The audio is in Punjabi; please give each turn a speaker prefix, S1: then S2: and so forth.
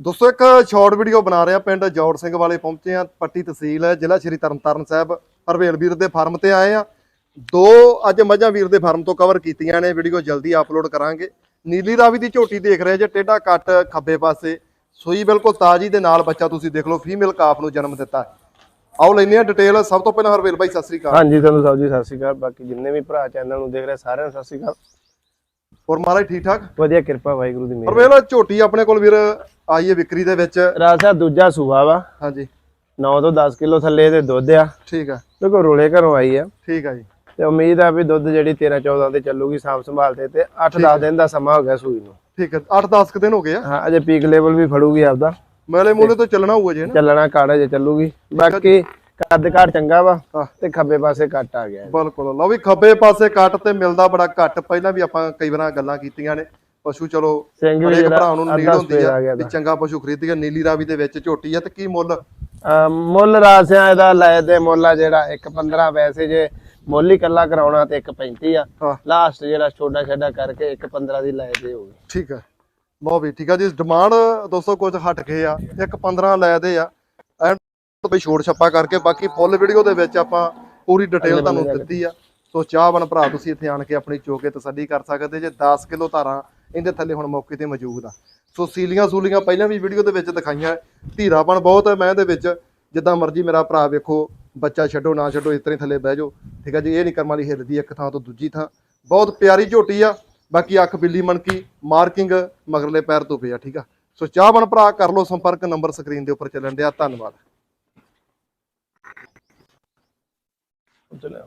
S1: ਦੋਸਤੋ, ਇੱਕ ਸ਼ਾਰਟ ਵੀਡੀਓ ਬਣਾ ਰਿਹਾ ਪਿੰਡ ਜੋੜ ਸਿੰਘ ਵਾਲੇ, ਪਹੁੰਚੇ ਆ ਪੱਟੀ ਤਹਿਸੀਲ ਹੈ ਜ਼ਿਲ੍ਹਾ ਸ਼੍ਰੀ ਤਰਨਤਾਰਨ ਸਾਹਿਬ, ਹਰਵੇਲ ਵੀਰ ਦੇ ਫਾਰਮ ਤੇ ਆਏ ਆ ਦੋ ਅੱਜ ਮੱਝਾਂ ਵੀਰ ਦੇ ਫਾਰਮ ਤੋਂ ਕਵਰ ਕੀਤੀਆਂ ਨੇ, ਵੀਡੀਓ ਜਲਦੀ ਅਪਲੋਡ ਕਰਾਂਗੇ। ਨੀਲੀ ਰਾਵੀ ਦੀ ਝੋਟੀ ਦੇਖ ਰਹੇ ਜੇ, ਟੇਢਾ ਕੱਟ ਖੱਬੇ ਪਾਸੇ। ਸੂਈ ਬਿਲਕੁਲ ਤਾਜੀ ਦੇ ਨਾਲ ਬੱਚਾ ਤੁਸੀਂ ਦੇਖ ਲਓ ਫੀਮੇਲ ਕਾਫ ਨੂੰ ਜਨਮ ਦਿੱਤਾ। ਆਓ ਲੈਨੇ ਆ ਡਿਟੇਲ ਸਭ ਤੋਂ ਪਹਿਲਾਂ ਹਰਵੇਲ ਬਾਈ, ਸਤਿ ਸ੍ਰੀ ਅਕਾਲ।
S2: ਹਾਂਜੀ, ਤੁਹਾਨੂੰ ਸਾਹਿਬ ਜੀ ਸਤਿ ਸ਼੍ਰੀ ਅਕਾਲ। ਬਾਕੀ ਜਿੰਨੇ ਵੀ ਭਰਾ ਚੈਨਲ ਨੂੰ ਦੇਖ ਰਹੇ, ਸਾਰਿਆਂ ਨੂੰ ਸਤਿ ਸ਼੍ਰੀ ਅਕਾਲ।
S1: ਹੋਰ ਮਹਾਰਾਜ ਠੀਕ ਠਾਕ?
S2: ਵਧੀਆ ਕਿਰਪਾ ਵਾਹਿਗੁਰੂ ਦੀ ਮਿਹਰ।
S1: ਹਰਵੇਲ ਝੋਟੀ ਆਪਣੇ ਕੋਲ ਵੀਰ ਆਈ ਹੈ ਵਿਕਰੀ ਦੇ ਵਿੱਚ।
S2: ਰਾਸਾ ਦੂਜਾ ਸੂਆ ਵਾ।
S1: ਹਾਂਜੀ।
S2: 9 ਤੋਂ 10 ਕਿਲੋ ਥੱਲੇ ਦੇ ਦੁੱਧ ਆ।
S1: ਠੀਕ ਆ।
S2: ਦੇਖੋ ਰੋਲੇ ਘਰੋਂ ਆਈ ਆ।
S1: ਠੀਕ ਆ ਜੀ।
S2: ਤੇ ਉਮੀਦ ਆ ਵੀ ਦੁੱਧ ਜਿਹੜੀ 13 14 ਤੇ ਚੱਲੂਗੀ ਸਾਫ਼ ਸੰਭਾਲ ਤੇ ਤੇ 8-10 ਦਿਨ ਦਾ ਸਮਾਂ ਹੋ ਗਿਆ ਸੂਈ ਨੂੰ।
S1: ਠੀਕ ਹੈ 8-10 ਦਿਨ ਹੋ ਗਏ ਆ।
S2: ਹਾਂ ਅਜੇ ਪੀਕ ਲੈਵਲ ਵੀ ਫੜੂਗੀ ਆਪਦਾ।
S1: ਮੇਲੇ ਮੂਲੇ ਤੋਂ ਚੱਲਣਾ ਹੋਊਗਾ ਜੀ ਨਾ।
S2: ਚੱਲਣਾ ਕਾੜਾ ਜੇ ਚੱਲੂਗੀ। ਬਾਕੀ ਕੱਦ ਘਾਟ ਚੰਗਾ ਵਾ। ਤੇ ਖੱਬੇ ਪਾਸੇ ਕੱਟ ਆ ਗਿਆ।
S1: ਬਿਲਕੁਲ। ਲਓ ਵੀ ਖੱਬੇ ਪਾਸੇ ਕੱਟ ਤੇ ਮਿਲਦਾ ਬੜਾ ਘੱਟ। ਪਹਿਲਾਂ ਵੀ ਆਪਾਂ ਕਈ ਵਾਰਾਂ ਗੱਲਾਂ ਕੀਤੀਆਂ ਨੇ। ਪਸ਼ੂ ਚਲੋ ਹਰੇਕ ਭਰਾ ਨੂੰ ਨੀਡ ਹੁੰਦੀ ਆ
S2: ਆ
S1: ਵੀ ਚੰਗਾ ਪਸ਼ੂ ਖਰੀਦੀਏ ਨੀਲੀ ਰਾਵੀ ਦੇ ਵਿੱਚ ਝੋਟੀ ਆ ਤੇ ਕੀ ਮੁੱਲ?
S2: ਮੁੱਲ ਰਾਸਿਆਂ ਇਹਦਾ ਲੈ ਦੇ ਮੁੱਲ ਆ ਜਿਹੜਾ 1.15 ਵੈਸੇ ਜੇ ਮੁੱਲ ਹੀ ਕੱਲਾ ਕਰਾਉਣਾ ਤੇ 1.35 ਆ। ਲਾਸਟ ਜਿਹੜਾ ਛੋਟਾ ਛੱਡਾ ਕਰਕੇ 1.15 ਦੀ ਲੈ ਦੇ ਹੋਊਗੀ
S1: ਠੀਕ ਹੈ ਲਓ ਵੀ ਠੀਕ ਆ ਜੀ ਡਿਮਾਂਡ ਦੋਸਤੋ ਕੁਝ ਹਟ ਗਏ ਆ। ਇੱਕ 15 ਲੈ ਦੇ ਆ। ਵੀ ਛੋੜ ਛੱਪਾ ਕਰਕੇ ਬਾਕੀ ਫੁੱਲ ਵੀਡੀਓ ਦੇ ਵਿੱਚ ਆਪਾਂ ਪੂਰੀ ਡਿਟੇਲ ਤੁਹਾਨੂੰ ਦਿੱਤੀ ਆ। ਸੋ ਚਾਹਵਨ ਭਰਾ ਤੁਸੀਂ ਇੱਥੇ ਆਣ ਕੇ ਆਪਣੀ ਚੋਕੇ ਤਸੱਲੀ ਕਰ ਸਕਦੇ ਜੇ 10 ਕਿਲੋ ਧਾਰਾਂ ਇਹਦੇ ਥੱਲੇ ਹੁਣ ਮੌਕੇ ਤੇ ਮੌਜੂਦ ਆ। ਸੋ ਸੀਲੀਆਂ ਸੂਲੀਆਂ ਪਹਿਲਾਂ ਵੀ ਵੀਡੀਓ ਦੇ ਵਿੱਚ ਦਿਖਾਈਆਂ। ਧੀਰਾਪਣ ਬਹੁਤ ਹੈ ਮੈਂ ਦੇ ਵਿੱਚ। ਜਿੱਦਾਂ ਮਰਜ਼ੀ ਮੇਰਾ ਭਰਾ ਵੇਖੋ ਬੱਚਾ ਛੱਡੋ ਨਾ ਛੱਡੋ ਇਸ ਤਰ੍ਹਾਂ ਥੱਲੇ ਬਹਿ ਜਾਓ। ਠੀਕ ਆ ਜੀ ਇਹ ਨਹੀਂ ਕਰਮ ਵਾਲੀ ਹਿੱਲਦੀ ਇੱਕ ਥਾਂ ਤੋਂ ਦੂਜੀ ਥਾਂ। ਬਹੁਤ ਪਿਆਰੀ ਝੋਟੀ ਆ ਬਾਕੀ ਅੱਖ ਬਿੱਲੀ ਮਣਕੀ ਮਾਰਕਿੰਗ ਮਗਰਲੇ ਪੈਰ ਤੋਂ ਪਿਆ ਠੀਕ ਆ। ਸੋ ਚਾਹਵਨ ਭਰਾ ਕਰ ਲਓ ਸੰਪਰਕ ਨੰਬਰ ਸਕਰੀਨ ਦੇ ਉੱਪਰ ਚੱਲਣ ਡਿਆ ਧੰਨਵਾਦ।
S2: ਚਲਿਆ